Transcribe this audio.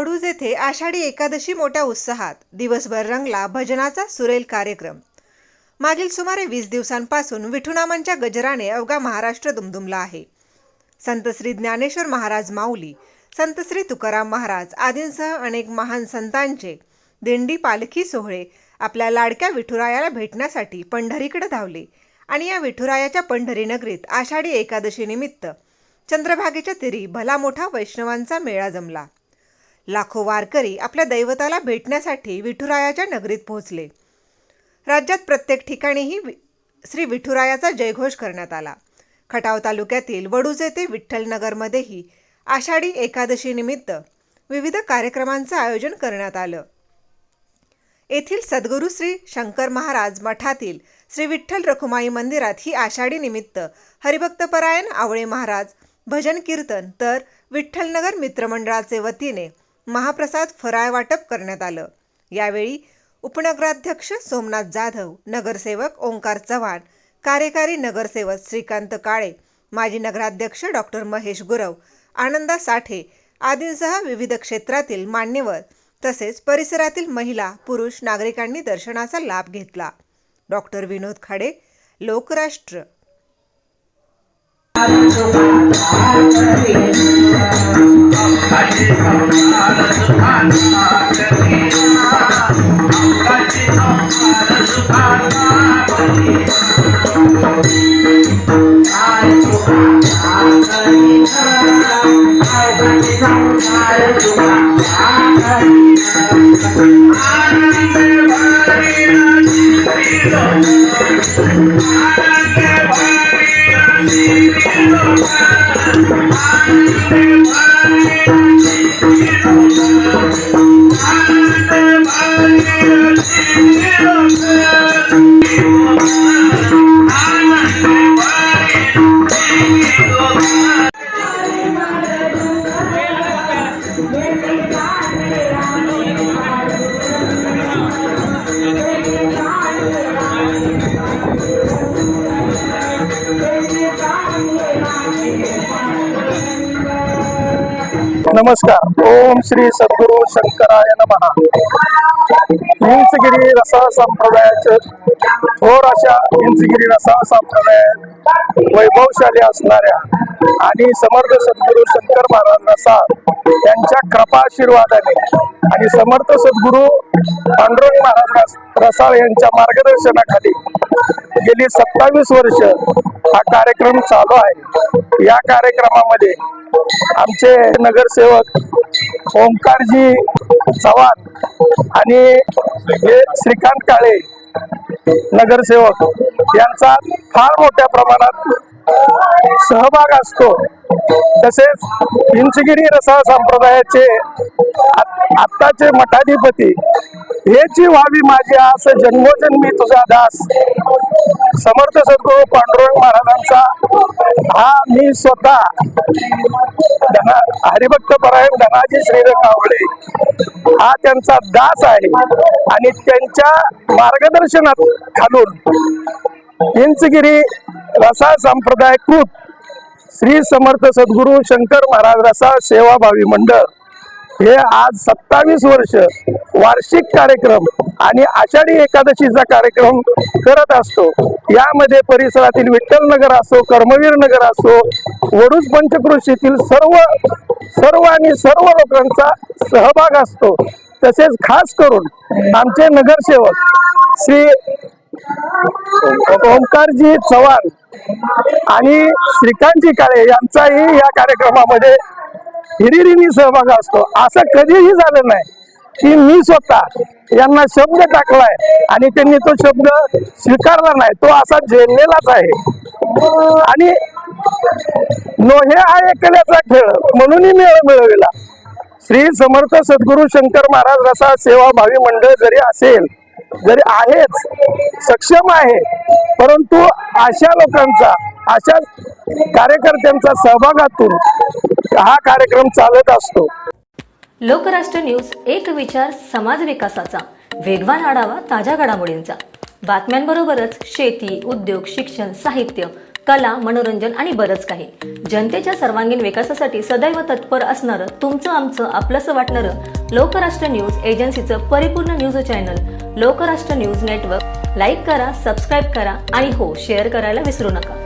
वडूज येथे आषाढी एकादशी मोठ्या उत्साहात दिवसभर रंगला भजनाचा सुरेल कार्यक्रम. मागील सुमारे वीस दिवसांपासून विठुनामांच्या गजराने अवघा महाराष्ट्र दुमदुमला आहे. संत श्री ज्ञानेश्वर महाराज माऊली संत श्री तुकाराम महाराज आदींसह अनेक महान संतांचे दिंडी पालखी सोहळे आपल्या लाडक्या विठुरायाला भेटण्यासाठी पंढरीकडे धावले आणि या विठुरायाच्या पंढरी नगरीत आषाढी एकादशीनिमित्त चंद्रभागेच्या तिरी भला मोठा वैष्णवांचा मेळा जमला. लाखो वारकरी आपल्या दैवताला भेटण्यासाठी विठुरायाच्या नगरीत पोहोचले. राज्यात प्रत्येक ठिकाणीही वि- श्री विठुरायाचा जयघोष करण्यात आला. खटाव तालुक्यातील वडूज येथे विठ्ठलनगरमध्येही आषाढी एकादशीनिमित्त विविध कार्यक्रमांचं आयोजन करण्यात आलं. येथील सद्गुरू श्री शंकर महाराज मठातील श्री विठ्ठल रखुमाई मंदिरात ही आषाढी निमित्त हरिभक्तपरायण आवळे महाराज भजन कीर्तन तर विठ्ठलनगर मित्रमंडळाचे वतीने महाप्रसाद फराळ वाटप करण्यात आलं. यावेळी उपनगराध्यक्ष सोमनाथ जाधव नगरसेवक ओंकार चव्हाण कार्यकारी नगरसेवक श्रीकांत काळे माजी नगराध्यक्ष डॉक्टर महेश गुरव आनंदा साठे आदींसह विविध क्षेत्रातील मान्यवर तसेच परिसरातील महिला पुरुष नागरिकांनी दर्शनाचा लाभ घेतला. Doctor Vinod Khade Lokrashtra. I'm नमस्कार. ओम श्री सद्गुरु शंकराय नमहा हिंसगिरी रसा संप्रदायाचे थोर अशा हिंसगिरी रसा संप्रदाय वैभवशाली असणाऱ्या आणि समर्थ सद्गुरू शंकर महाराज रसा यांच्या कृपाशीर्वादाने आणि समर्थ सद्गुरू पांडुरंग महाराज रस- रसाळ यांच्या मार्गदर्शनाखाली गेली सत्तावीस वर्ष हा कार्यक्रम चालू आहे. या कार्यक्रमामध्ये आमचे नगरसेवक ओंकारजी चव्हाण आणि हे श्रीकांत काळे नगरसेवक यांचा फार मोठ्या प्रमाणात सहभाग असतो. तसेच हिंचगिरी रसा संप्रदायाचे आत्ताचे मठाधिपती. हेची व्हावी माझी आस जन्मोजन्मी तुझा दास. समर्थ सद्गुरू पांडुरंग महाराजांचा. हा मी स्वतः धना हरिभक्त परायण धनाजी श्रीरंग आवळे हा त्यांचा दास आहे आणि त्यांच्या मार्गदर्शनात खालून हिंचगिरी रसा संप्रदाय कृत श्री समर्थ सद्गुरू शंकर महाराज रसा सेवाभावी मंडळ हे आज सत्तावीस वर्ष वार्षिक कार्यक्रम आणि आषाढी एकादशीचा कार्यक्रम करत असतो. यामध्ये परिसरातील विठ्ठल नगर असो कर्मवीर नगर असो वडूज पंचकृषीतील सर्व सर्व आणि सर्व लोकांचा सहभाग असतो. तसेच खास करून आमचे नगरसेवक श्री ओंकारजी चव्हाण आणि श्रीकांतजी काळे यांचाही या कार्यक्रमामध्ये हिरिरीने सहभाग असतो. असं कधीही झालं नाही की मी स्वतः यांना शब्द टाकलाय आणि त्यांनी तो शब्द स्वीकारला नाही. तो असा झेललेलाच आहे. आणि नोहे हा एकल्याचा खेळ. म्हणूनही मेळ मिळविला. श्री समर्थ सद्गुरू शंकर महाराज रसा सेवा भावी मंडळ जरी असेल जरी आहेच सक्षम आहे परंतु अशा लोकांचा अशा कार्यकर्त्यांचा सहभागातून हा कार्यक्रम चालत असतो. लोकराष्ट्र न्यूज एक विचार समाज विकासाचा. वेगवान आढावा ताज्या घडामोडींचा. बातम्यांबरोबरच शेती उद्योग शिक्षण साहित्य कला मनोरंजन आणि बरंच काही. जनतेच्या सर्वांगीण विकासासाठी सदैव तत्पर असणारं तुमचं आमचं आपलंसं वाटणारं लोकराष्ट्र न्यूज एजन्सीचं परिपूर्ण news channel Lokrashtra news network. Like करा सबस्क्राईब करा आणि हो शेअर करायला विसरू नका.